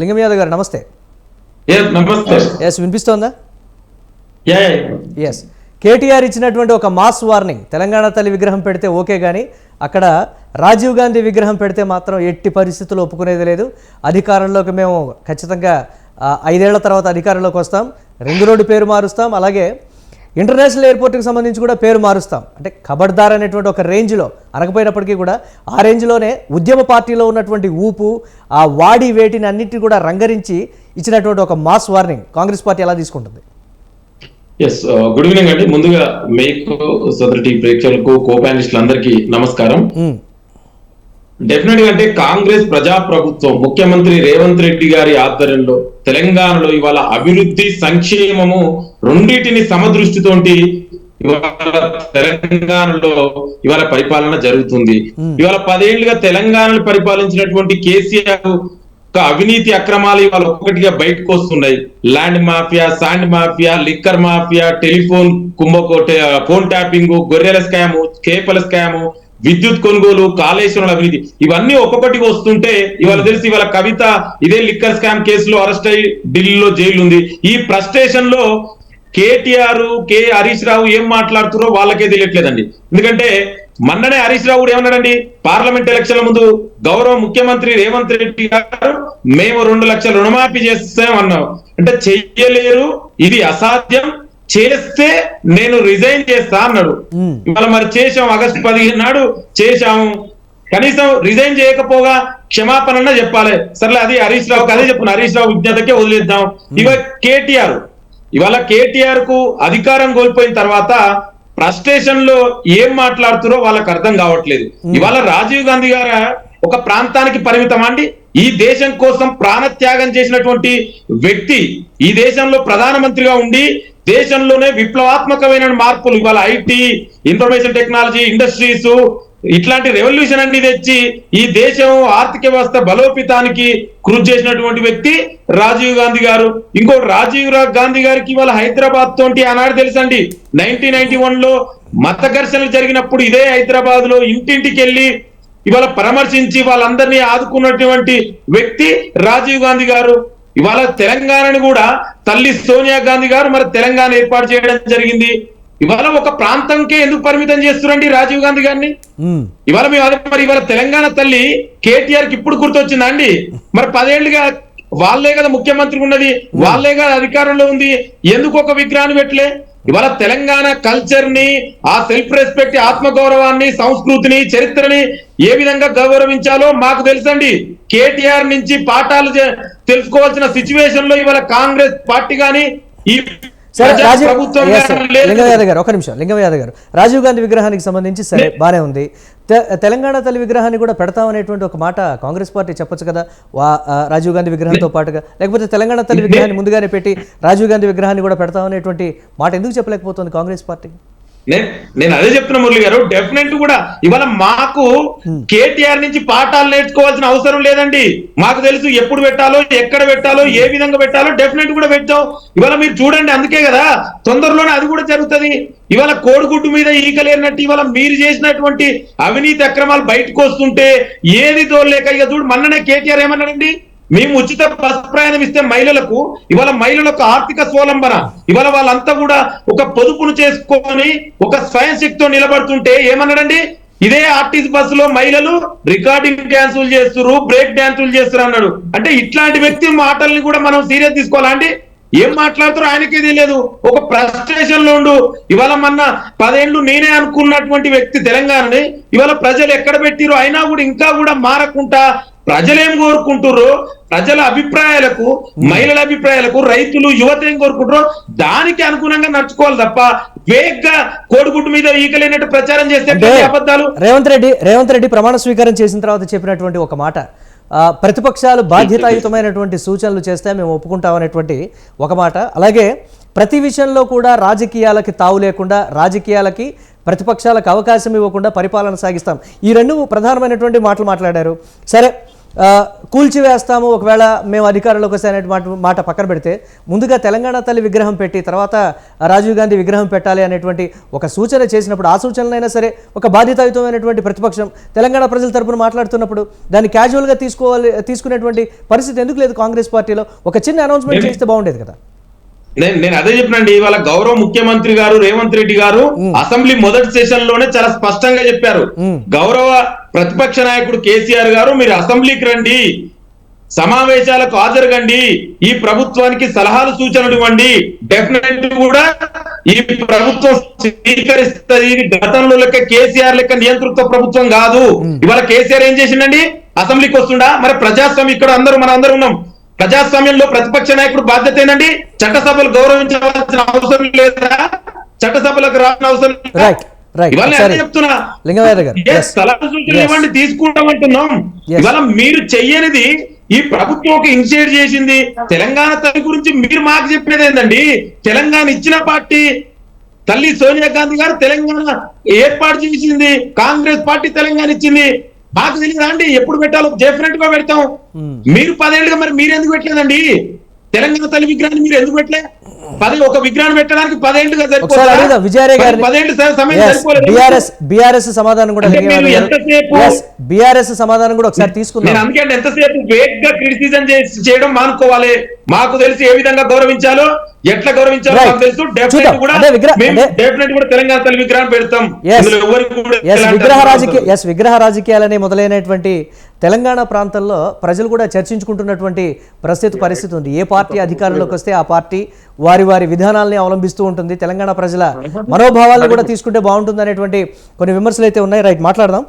లింగం యాదవ్ గారు నమస్తే. ఎస్ వినిపిస్తోందా? ఎస్ కేటీఆర్ ఇచ్చినటువంటి ఒక మాస్ వార్నింగ్ తెలంగాణ తల్లి విగ్రహం పెడితే ఓకే కానీ అక్కడ రాజీవ్ గాంధీ విగ్రహం పెడితే మాత్రం ఎట్టి పరిస్థితుల్లో ఒప్పుకునేది లేదు. అధికారంలోకి మేము ఖచ్చితంగా ఐదేళ్ళ తర్వాత అధికారంలోకి వస్తాం. రింగ్ రోడ్డు పేరు మారుస్తాం. అలాగే ఇంటర్నేషనల్ ఎయిర్పోర్ట్కి సంబంధించి కూడా పేరు మారుస్తాం. అంటే ఖబర్దార్ అనేటువంటి ఒక రేంజ్లో అనకపోయినప్పటికీ కూడా ఆ రేంజ్లోనే ఉద్యమ పార్టీలో ఉన్నటువంటి ఊపు ఆ వాడి వేటిని అన్నిటిని కూడా రంగరించి ఇచ్చినటువంటి ఒక మాస్ వార్నింగ్ కాంగ్రెస్ పార్టీ ఎలా తీసుకుంటుంది? ఎస్ గుడ్ ఈవినింగ్ అండి. ముందుగా మీకు సొదటి ప్రేక్షకులకు కో నమస్కారం. డెఫినెట్గా అంటే కాంగ్రెస్ ప్రజా ప్రభుత్వం ముఖ్యమంత్రి రేవంత్ రెడ్డి గారి ఆధ్వర్యంలో తెలంగాణలో ఇవాళ అభివృద్ధి సంక్షేమము రెండింటిని సమదృష్టితోటి ఇవాళ తెలంగాణలో ఇవాళ పరిపాలన జరుగుతుంది. ఇవాళ పదేళ్ళుగా తెలంగాణను పరిపాలించినటువంటి కేసీఆర్ అవినీతి అక్రమాలు ఇవాళ ఒక్కొక్కటిగా బయటకు వస్తున్నాయి. Land mafia sand mafia liquor mafia telephone కుంభకోట phone tapping గొర్రెల స్కామ్ కేపల స్కామ్ విద్యుత్ కొనుగోలు కాళేశ్వరం అవినీతి ఇవన్నీ ఒక్కొక్కటిగా వస్తుంటే ఇవాళ తెలిసి ఇవాళ కవిత ఇదే లిక్కర్ స్కామ్ కేసులో అరెస్ట్ అయ్యి ఢిల్లీలో జైలు ఉంది ఈ ఫ్రస్ట్రేషన్లో కేటీఆర్ కె హరీష్ రావు ఏం మాట్లాడుతున్నారో వాళ్ళకే తెలియట్లేదండి. ఎందుకంటే మొన్ననే హరీష్ రావు కూడా ఏమన్నాడండి? పార్లమెంట్ ఎలక్షన్ల ముందు గౌరవ ముఖ్యమంత్రి రేవంత్ రెడ్డి గారు మేము రెండు లక్షల రుణమాఫీ చేస్తాం అన్నాం అంటే చెయ్యలేరు. ఇది అసాధ్యం. చేస్తే నేను రిజైన్ చేస్తా అన్నాడు. ఇవాళ మరి చేశాం ఆగస్టు పదిహేను నాడు చేశాము. కనీసం రిజైన్ చేయకపోగా క్షమాపణ చెప్పాలి. సర్లే అది హరీష్ రావుకి అదే చెప్పును హరీష్ రావు విజ్ఞతకే వదిలేద్దాం. ఇవ కేటీఆర్ ఇవాళ కేటీఆర్కు అధికారం కోల్పోయిన తర్వాత ఫ్రస్ట్రేషన్లో ఏం మాట్లాడుతున్నారో వాళ్ళకి అర్థం కావట్లేదు. ఇవాళ రాజీవ్ గాంధీ గారు ఒక ప్రాంతానికి పరిమితం అండి. ఈ దేశం కోసం ప్రాణత్యాగం చేసినటువంటి వ్యక్తి ఈ దేశంలో ప్రధానమంత్రిగా ఉండి దేశంలోనే విప్లవాత్మకమైన మార్పులు. ఇవాళ ఐటీ ఇన్ఫర్మేషన్ టెక్నాలజీ ఇండస్ట్రీస్ ఇట్లాంటి రెవల్యూషన్ అన్ని తెచ్చి ఈ దేశం ఆర్థిక వ్యవస్థ బలోపేతానికి కృషి చేసినటువంటి వ్యక్తి రాజీవ్ గాంధీ గారు. ఇంకో రాజీవ్ గాంధీ గారికి ఇవాళ హైదరాబాద్ తోటి ఆనాడు తెలుసండి. నైన్టీన్ నైన్టీ వన్లో మత ఘర్షణలు జరిగినప్పుడు ఇదే హైదరాబాద్లో ఇంటింటికి వెళ్ళి ఇవాళ పరామర్శించి వాళ్ళందరినీ ఆదుకున్నటువంటి వ్యక్తి రాజీవ్ గాంధీ గారు. ఇవాళ తెలంగాణను కూడా తల్లి సోనియా గాంధీ గారు మరి తెలంగాణ ఏర్పాటు చేయడం జరిగింది. ఇవాళ ఒక ప్రాంతంకే ఎందుకు పరిమితం చేస్తున్నారండి రాజీవ్ గాంధీ గారిని. ఇవాళ మేము అదే మరి ఇవాళ తెలంగాణ తల్లి కేటీఆర్కి ఇప్పుడు గుర్తొచ్చిందా అండి? మరి పదేళ్ళుగా వాళ్ళే కదా ముఖ్యమంత్రి ఉన్నది వాళ్ళే కదా అధికారంలో ఉంది ఎందుకు ఒక విగ్రహాన్ని పెట్టలే? ఇవాళ తెలంగాణ కల్చర్ని ఆ సెల్ఫ్ రెస్పెక్ట్ ఆత్మగౌరవాన్ని సంస్కృతిని చరిత్రని ఏ విధంగా గౌరవించాలో మాకు తెలుసండి. కేటీఆర్ నుంచి పాఠాలు తెలుసుకోవాల్సిన సిచ్యువేషన్లో ఇవాళ కాంగ్రెస్ పార్టీ గాని ఈ గారు ఒక నిమిషం. లింగం యాదవ్ గారు రాజీవ్ గాంధీ విగ్రహానికి సంబంధించి సరే బానే ఉంది. తెలంగాణ తల్లి విగ్రహాన్ని కూడా పెడతామనేటువంటి ఒక మాట కాంగ్రెస్ పార్టీ చెప్పొచ్చు కదా? రాజీవ్ గాంధీ విగ్రహంతో పాటుగా. లేకపోతే తెలంగాణ తల్లి విగ్రహాన్ని ముందుగానే పెట్టి రాజీవ్ గాంధీ విగ్రహాన్ని కూడా పెడతామనేటువంటి మాట ఎందుకు చెప్పలేకపోతుంది కాంగ్రెస్ పార్టీ? నేను అదే చెప్తున్నా మురళి గారు డెఫినెట్ కూడా ఇవాళ మాకు కేటీఆర్ నుంచి పాఠాలు నేర్చుకోవాల్సిన అవసరం లేదండి. మాకు తెలుసు ఎప్పుడు పెట్టాలో ఎక్కడ పెట్టాలో ఏ విధంగా పెట్టాలో డెఫినెట్ కూడా పెట్టాం. ఇవాళ మీరు చూడండి అందుకే కదా తొందరలోనే అది కూడా జరుగుతది. ఇవాళ కోడిగుడ్డు మీద ఈకలేనట్టు ఇవాళ మీరు చేసినటువంటి అవినీతి అక్రమాలు బయటకు వస్తుంటే ఏది తోలేక ఇక చూడు మొన్ననే కేటీఆర్ ఏమన్నాడండి? మేము ఉచిత బస్ ప్రయాణం ఇస్తే మహిళలకు ఇవాళ మహిళలకు ఆర్థిక స్వలంబన. ఇవాళ వాళ్ళంతా కూడా ఒక పొదుపును చేసుకొని ఒక స్వయం శక్తితో నిలబడుతుంటే ఏమన్నాడండి? ఇదే ఆర్టీసీ బస్సులో మహిళలు రికార్డింగ్ డ్యాన్సులు చేస్తున్నారు బ్రేక్ డ్యాన్సులు చేస్తారు అన్నాడు. అంటే ఇట్లాంటి వ్యక్తి మాటల్ని కూడా మనం సీరియస్ తీసుకోవాలా అండి? ఏం మాట్లాడుతారో ఆయనకే తెలియదు. ఒక ఫ్రస్ట్రేషన్లో ఉండు. ఇవాళ మొన్న పదేళ్ళు నేనే అనుకున్నటువంటి వ్యక్తి తెలంగాణని ఇవాళ ప్రజలు ఎక్కడ పెట్టిరో అయినా కూడా ఇంకా కూడా మారకుండా ప్రజలేం కోరుకుంటుర్రో ప్రజల అభిప్రాయాలకు మహిళల అభిప్రాయాలకు రైతులు యువత ఏం కోరుకుంటారో దానికి అనుగుణంగా నడుచుకోవాలి తప్ప వేగ్గా కోడిగుడ్డు మీద ఈకలేనట్టు ప్రచారం చేస్తే అబద్ధాలు? రేవంత్ రెడ్డి రేవంత్ రెడ్డి ప్రమాణ స్వీకారం చేసిన తర్వాత చెప్పినటువంటి ఒక మాట. ప్రతిపక్షాలు బాధ్యతాయుతమైనటువంటి సూచనలు చేస్తే మేము ఒప్పుకుంటామనేటువంటి ఒక మాట. అలాగే ప్రతి విషయంలో కూడా రాజకీయాలకి తావు లేకుండా రాజకీయాలకి ప్రతిపక్షాలకు అవకాశం ఇవ్వకుండా పరిపాలన సాగిస్తాం. ఈ రెండు ప్రధానమైనటువంటి మాటలు మాట్లాడారు. సరే కూల్చివేస్తాము. ఒకవేళ మేము అధికారంలోకి వస్తే అనే మాట మాట పక్కన పెడితే ముందుగా తెలంగాణ తల్లి విగ్రహం పెట్టి తర్వాత రాజీవ్ గాంధీ విగ్రహం పెట్టాలి అనేటువంటి ఒక సూచన చేసినప్పుడు ఆ సూచనలైనా సరే ఒక బాధ్యతాయుతమైనటువంటి ప్రతిపక్షం తెలంగాణ ప్రజల తరపున మాట్లాడుతున్నప్పుడు దాన్ని క్యాజువల్గా తీసుకోవాలి తీసుకునేటువంటి పరిస్థితి ఎందుకు లేదు కాంగ్రెస్ పార్టీలో? ఒక చిన్న అనౌన్స్మెంట్ చేస్తే బాగుండేది కదా. నేను నేను అదే చెప్పినండి ఇవాళ గౌరవ ముఖ్యమంత్రి గారు రేవంత్ రెడ్డి గారు అసెంబ్లీ మొదటి సెషన్లోనే చాలా స్పష్టంగా చెప్పారు. గౌరవ ప్రతిపక్ష నాయకుడు కేసీఆర్ గారు మీరు అసెంబ్లీకి రండి సమావేశాలకు హాజరుగండి ఈ ప్రభుత్వానికి సలహాలు సూచనలు ఇవ్వండి. డెఫినెట్ కూడా ఈ ప్రభుత్వం స్వీకరిస్తుంది గతంలో లెక్క కేసీఆర్ లెక్క నియంతృత్వ ప్రభుత్వం కాదు. ఇవాళ కేసీఆర్ ఏం చేసిండండి? అసెంబ్లీకి వస్తుండా? మరి ప్రజాస్వామ్యం ఇక్కడ అందరూ మన అందరూ ఉన్నాం. ప్రజాస్వామ్యంలో ప్రతిపక్ష నాయకుడు బాధ్యత ఏంటండి చట్టసభలు గౌరవించవలసిన అవసరం లేదా? చట్టసభలకు రావాల్సిన అవసరం? రైట్ రైట్ ఇవాళ మీరు చెయ్యనిది ఈ ప్రభుత్వం ఒక ఇనిషియేట్ చేసింది. తెలంగాణ తల్లి గురించి మీరు మాకు చెప్పేది ఏంటండి తెలంగాణ ఇచ్చిన పార్టీ తల్లి సోనియా గాంధీ గారు తెలంగాణ ఏర్పాటు చేసింది. కాంగ్రెస్ పార్టీ తెలంగాణ ఇచ్చింది. మాకు తెలియదా అండి? ఎప్పుడు పెట్టాలో? డెఫినెట్గా పెడతాం. మీరు పదేళ్ళుగా మరి మీరు ఎందుకు పెట్టలేదండి? తెలంగాణ తల్లి విగ్రహాన్ని మీరు ఎందుకు పెట్టలే? పది ఒక విగ్రహం పెట్టడానికి పదేళ్ళుగా బిఆర్ఎస్ బిఆర్ఎస్ సమాధానం కూడా ఎంతసేపు- బిఆర్ఎస్ సమాధానం కూడా ఒకసారి తీసుకుందాం. నేను అందుకే ఎంతసేపు వేగ్గా క్రిటిసిజం చేయడం మానుకోవాలి. మాకు తెలిసి ఏ విధంగా గౌరవించాలో ఎట్లా గౌరవించాలో. మాకు తెలుసు. డెఫినెట్ కూడా డెఫినెట్ కూడా తెలంగాణ తల్లి విగ్రహం పెడతాం. విగ్రహ రాజకీయ. ఎస్ విగ్రహ రాజకీయాలనే మొదలైనటువంటి తెలంగాణ ప్రాంతంలో ప్రజలు కూడా చర్చించుకుంటున్నటువంటి ప్రస్తుత పరిస్థితి ఉంది. ఏ పార్టీ అధికారంలోకి వస్తే ఆ పార్టీ వారి వారి విధానాలని అవలంబిస్తూ ఉంటుంది. తెలంగాణ ప్రజల మనోభావాలను కూడా తీసుకుంటే బాగుంటుంది అనేటువంటి కొన్ని విమర్శలు అయితే ఉన్నాయి. రైట్ మాట్లాడదాం.